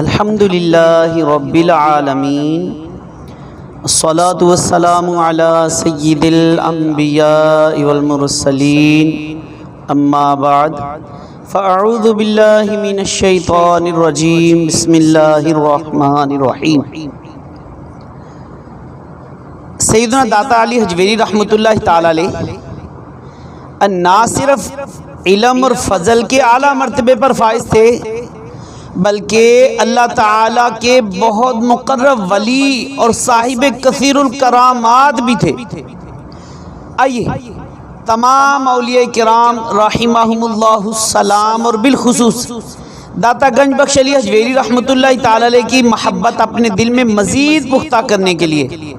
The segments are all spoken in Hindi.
अल्हम्दुलिल्लाह रब्बिल आलमीन अस्सलातु वस्सलामु अला सय्यिदिल अंबिया वल मुरसलीन अम्मा बाद फ़अऊज़ु बिल्लाहि मिनश शैतानिर रजीम बिस्मिल्लाहिर रहमानिर रहीम सैयदना दाता अली हजवेरी रहमतुल्लाह ताला ना सिर्फ़ इलम और फ़ज़ल के आला मरतबे पर फाइज थे बल्कि अल्लाह ताला के बहुत मुकर्रब वली और साहिब कसीरुल करामात भी थे। आइए, तमाम अलिया कराम रहीमहुमुल्लाहुस्सलाम और बिलखसूस दाता गंज बख्श अली हजवेरी रहमतुल्लाह ताला की महब्बत अपने दिल में मज़ीद पुख्ता करने के लिए।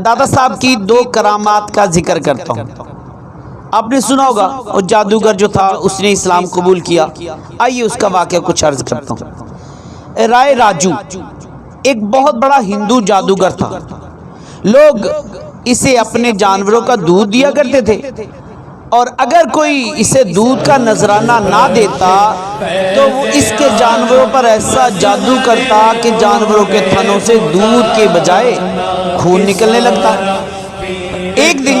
दादा साहब की दो करामात का ज़िक्र करता हूँ। आपने सुना होगा और जादूगर जो था उसने इस्लाम कबूल किया। आइए उसका वाक्य कुछ अर्ज़ करता हूँ। राय राजू एक बहुत बड़ा हिंदू जादूगर था। लोग इसे अपने जानवरों का दूध दिया करते थे। और अगर कोई इसे दूध का नजराना ना देता तो वो इसके जानवरों पर ऐसा जादू करता कि जानवरों के थनों से दूध के बजाय खून निकलने लगता। एक दिन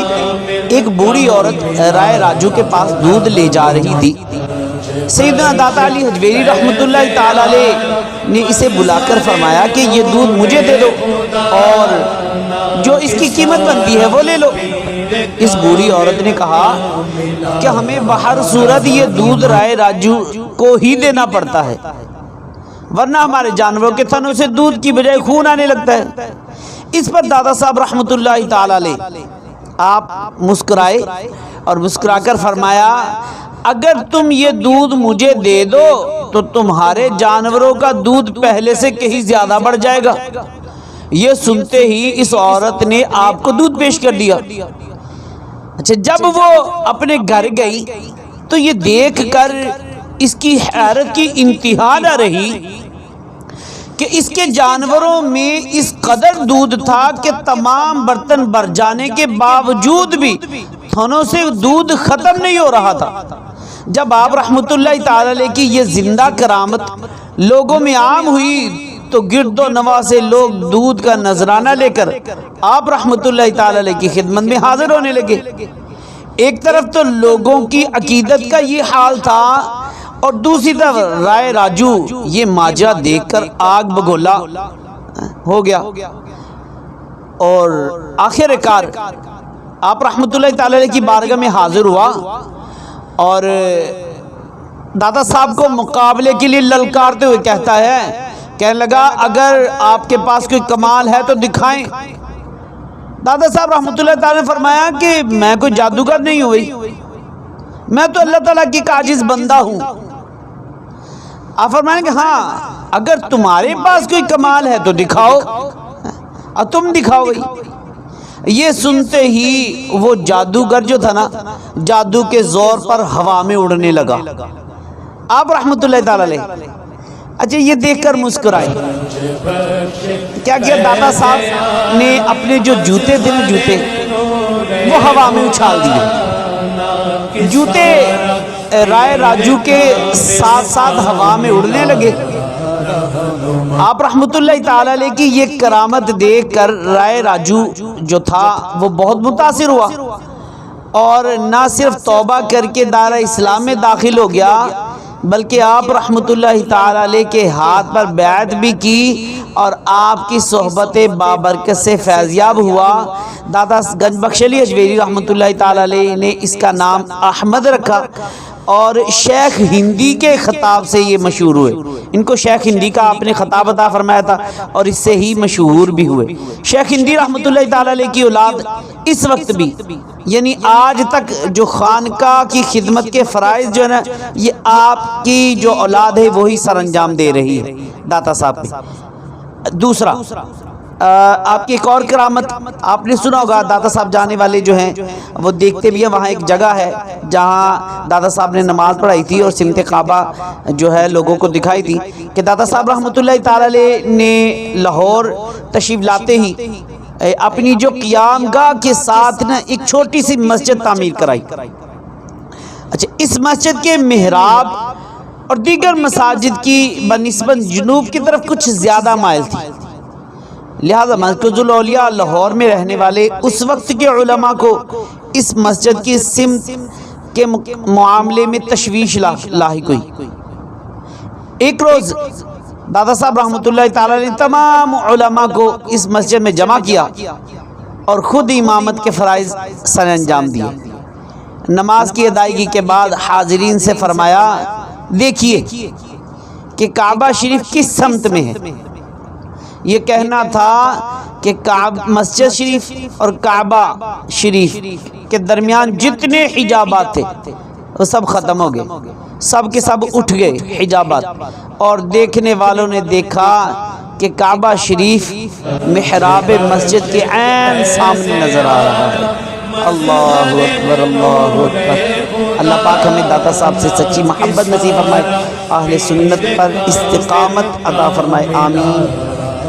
एक बूढ़ी औरत राय राजू के पास दूध ले जा रही थी। सईदना दाता अली हजवेरी अलैह ने इसे बुलाकर फरमाया कि ये दूध मुझे दे दो और जो इसकी कीमत बनती है वो ले लो। इस बूढ़ी औरत ने कहा कि हमें बाहर सूरत ये दूध राय राजू को ही देना पड़ता है, वरना हमारे जानवरों के थनों से दूध की बजाय खून आने लगता है। इस पर दादा साहब ताला अलैह आप मुस्कुराए और मुस्कुराकर फरमाया, अगर तुम ये दूध मुझे दे दो तो तुम्हारे जानवरों का दूध पहले से कहीं ज़्यादा बढ़ जाएगा। ये सुनते ही इस औरत ने आपको दूध पेश कर दिया। अच्छा जब वो अपने घर गई तो ये देख कर इसकी हैरत की इंतहा न रही कि इसके जानवरों में इस कदर दूध था कि तमाम बर्तन भर जाने के बावजूद भी थनों से दूध खत्म नहीं हो रहा था। जब आप ताला की ये ज़िंदा करामत लोगों में आम हुई तो गिरदो नवा से लोग दूध का नजराना लेकर आप ताला की खिदमत में हाजिर होने लगे। एक तरफ़ तो लोगों की अकीदत का ये हाल था और दूसरी तरफ़ राय राजू ये माजा देखकर आग बगोला हो गया। और आखिरकार आप रहमतुल्लाह ताला की बारगाह में हाजिर हुआ। और दादा साहब को मुकाबले के लिए ललकारते हुए कहता है कहने लगा अगर आपके पास कोई कमाल है तो दिखाएँ। दादा साहब रहमतुल्लाह ताला ने फरमाया कि मैं कोई जादूगर नहीं हुई। मैं तो अल्लाह ताला की काजिज बंदा हूँ। आप फरमाएँगे हाँ अगर तुम्हारे पास कोई कमाल है तो दिखाओ। और तुम दिखाओ भाई ये सुनते ही वो जादूगर जो था ना, जादू के ज़ोर पर हवा में उड़ने लगा। आप ताला अच्छा ये देखकर मुस्कुराए। क्या किया? दादा साहब ने अपने जो जूते थे ना, जूते, वो हवा में उछाल दिए। जूते राय राजू के साथ साथ हवा में उड़ने लगे। आप अलैह की ये करामत देख कर राय राजू जो था, वो बहुत मुतासिर हुआ। और ना सिर्फ़ तौबा करके दारा इस्लाम में दाखिल हो गया, बल्कि आप अलैह के हाथ पर बैत भी की और आपकी सोहबत बाबरकत से फैज़याब हुआ। दादा गंज बख्शली अजवेरी अलैह ने इसका नाम अहमद रखा। और शेख हिंदी के ख़ताब से ये मशहूर हुए। इनको शेख हिंदी का आपने ख़ताब अदा फरमाया था और इससे ही मशहूर भी हुए। शेख हिंदी ताला की औलाद इस वक्त भी, यानी आज तक जो खानका की खिदमत के फ़राइज़ जो है ना, ये आपकी जो औलाद है, वही सर अंजाम दे रही है। दाता साहब दूसरा आपकी एक और करामत आपने सुना होगा, दादा साहब जाने वाले जो हैं, वो देखते भी हैं, वहाँ एक जगह है जहाँ दादा साहब ने नमाज़ पढ़ाई थी और सिमत काबा जो है लोगों को दिखाई थी कि दादा साहब रहमत ने लाहौर तशरीफ़ लाते ही अपनी जो क़ियामगाह के साथ ना एक छोटी सी मस्जिद तामीर कराई। अच्छा इस मस्जिद के मेहराब और दीगर मसाजिद की बनस्बत जनूब की तरफ़ कुछ ज़्यादा माइल थी। लिहाजा मरकज़ुलौलिया लाहौर में रहने वाले उस वक्त के उलमा को इस मस्जिद की सिम के मामले में तशवीश लाक हुई एक रोज़ दादा साहब ताला ने तमाम उलमा को इस मस्जिद में जमा किया और ख़ुद इमामत के फ़रज़ सर अंजाम दिए। नमाज़ की अदायगी के बाद हाजरीन से फरमाया, देखिए कि काबा शरीफ किस समत में है? ये कहना था कि मस्जिद शरीफ और काबा शरीफ के दरमियान जितने हिजाबात थे वो सब ख़त्म हो गए। सब के सब उठ गए हिजाबात। और देखने वालों ने देखा कि काबा शरीफ महराब मस्जिद के ऐन सामने नज़र आ रहा है। अल्लाह अकबर अल्लाह अकबर। अल्लाह पाक हमें दाता साहब से सच्ची मोहब्बत नसीब फरमाए। अहल सुन्नत पर इस्तिकामत अदा फरमाए। आमीन।